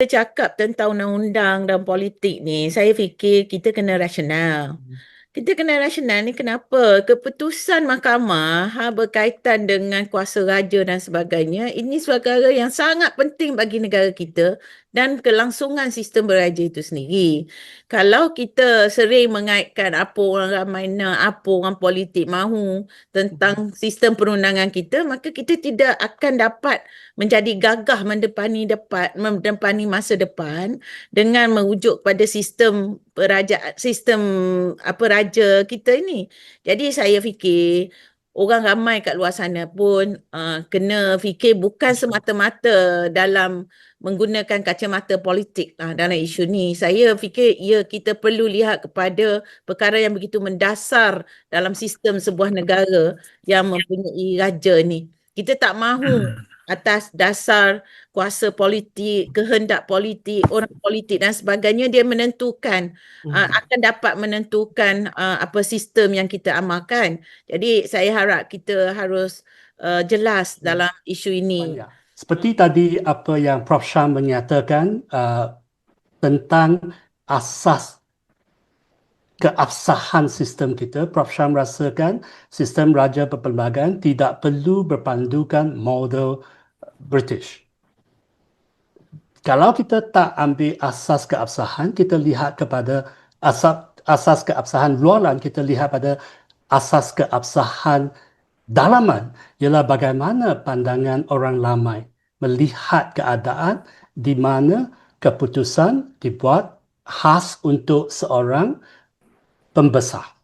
Kita cakap tentang undang-undang dan politik ni, saya fikir kita kena rasional. Kita kena rasional ni kenapa? Keputusan mahkamah ha, berkaitan dengan kuasa raja dan sebagainya, ini perkara yang sangat penting bagi negara kita dan kelangsungan sistem beraja itu sendiri. Kalau kita sering mengaitkan apa orang ramai nak, apa orang politik mahu tentang sistem perundangan kita, maka kita tidak akan dapat menjadi gagah mendepani depan mendepani masa depan dengan merujuk pada sistem peraja sistem apa raja kita ini. Jadi saya fikir orang ramai kat luar sana pun uh, kena fikir bukan semata-mata dalam menggunakan kacamata politik uh, dalam isu ni. Saya fikir ya kita perlu lihat kepada perkara yang begitu mendasar dalam sistem sebuah negara yang mempunyai raja ni. Kita tak mahu atas dasar kuasa politik, kehendak politik, orang politik dan sebagainya dia menentukan uh, hmm. akan dapat menentukan uh, apa sistem yang kita amalkan. Jadi saya harap kita harus uh, jelas hmm. dalam isu ini. Seperti tadi apa yang Prof Sham menyatakan uh, tentang asas keabsahan sistem kita, Prof Sham rasakan sistem raja perpelbagai tidak perlu berpandukan model British. Kalau kita tak ambil asas keabsahan, kita lihat kepada asas, asas keabsahan luaran, kita lihat pada asas keabsahan dalaman, ialah bagaimana pandangan orang ramai melihat keadaan di mana keputusan dibuat khas untuk seorang pembesar.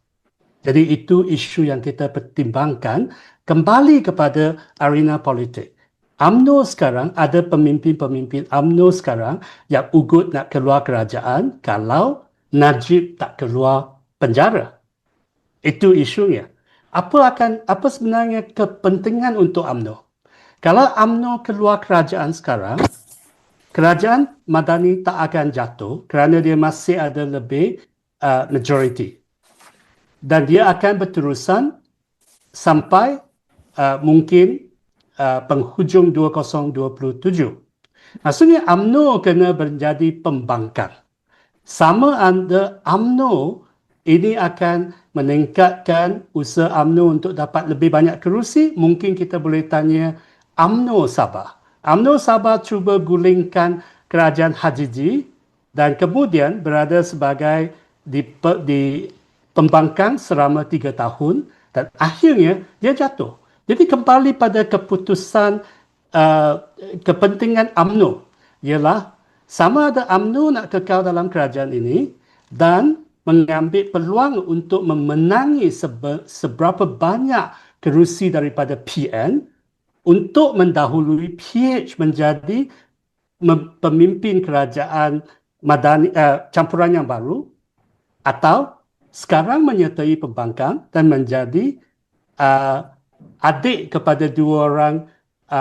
Jadi itu isu yang kita pertimbangkan kembali kepada arena politik. UMNO sekarang ada pemimpin-pemimpin UMNO sekarang yang ugut nak keluar kerajaan kalau Najib tak keluar penjara. Itu isunya. Apa akan apa sebenarnya kepentingan untuk UMNO? Kalau UMNO keluar kerajaan sekarang, kerajaan Madani tak akan jatuh kerana dia masih ada lebih uh, majority. Dan dia akan berterusan sampai uh, mungkin uh, penghujung 2027. Maksudnya UMNO kena menjadi pembangkang. Sama ada UMNO ini akan meningkatkan usaha UMNO untuk dapat lebih banyak kerusi. Mungkin kita boleh tanya UMNO Sabah. UMNO Sabah cuba gulingkan kerajaan Hajiji dan kemudian berada sebagai di, di pembangkang selama tiga tahun dan akhirnya dia jatuh. Jadi kembali pada keputusan uh, kepentingan UMNO. Ialah sama ada UMNO nak kekal dalam kerajaan ini dan mengambil peluang untuk memenangi seberapa banyak kerusi daripada PN untuk mendahului PH menjadi pemimpin kerajaan madani uh, campuran yang baru atau sekarang menyertai pembangkang dan menjadi uh, adik kepada dua orang